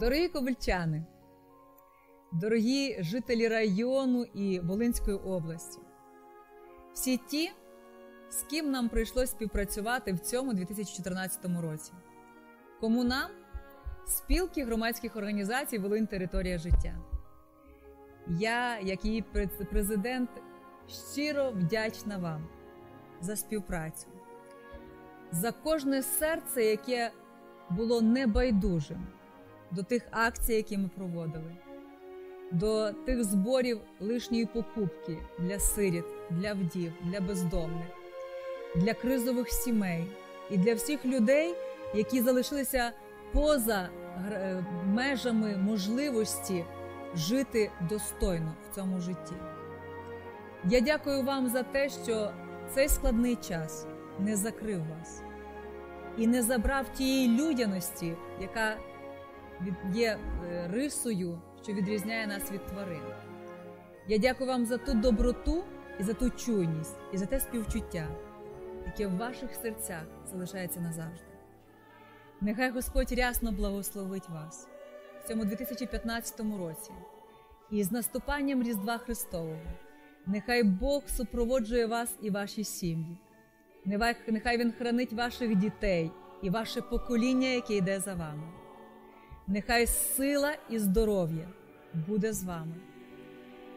Дорогі ковальчани, дорогі жителі району і Волинської області, всі ті, з ким нам прийшлось співпрацювати в цьому 2014 році, кому нам спілки громадських організацій Волинь Територія життя. Я, як її президент, щиро вдячна вам за співпрацю, за кожне серце, яке було небайдужим до тих акцій, які ми проводили, до тих зборів лишньої покупки для сиріт, для вдів, для бездомних, для кризових сімей і для всіх людей, які залишилися поза межами можливості жити достойно в цьому житті. Я дякую вам за те, що цей складний час не закрив вас і не забрав тієї людяності, яка є рисою, що відрізняє нас від тварин. Я дякую вам за ту доброту і за ту чуйність, і за те співчуття, яке в ваших серцях залишається назавжди. Нехай Господь рясно благословить вас в цьому 2015 році і з наступанням Різдва Христового. Нехай Бог супроводжує вас і ваші сім'ї. Нехай Він хранить ваших дітей і ваше покоління, яке йде за вами. Нехай сила і здоров'я буде з вами.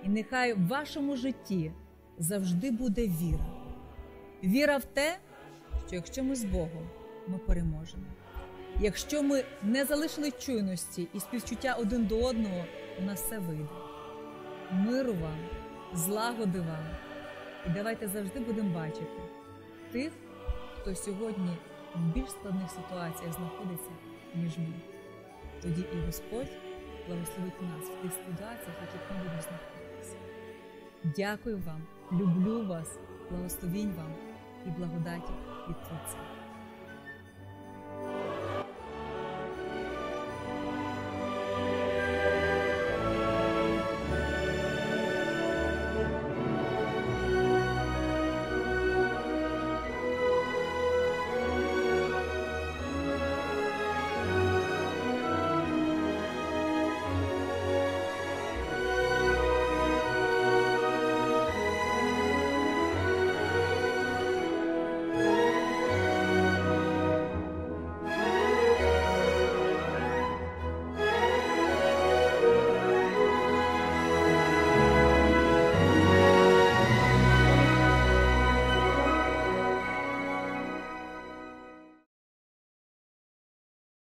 І нехай в вашому житті завжди буде віра. Віра в те, що якщо ми з Богом, ми переможемо. Якщо ми не залишили чуйності і співчуття один до одного, у нас все вийде. Миру вам, злагоди вам. І давайте завжди будемо бачити тих, хто сьогодні в більш складних ситуаціях знаходиться, ніж ми. Тоді і Господь благословить нас в тих ситуаціях, в яких ми будемо знаходитися. Дякую вам, люблю вас, благословінь вам і благодаті від Творця.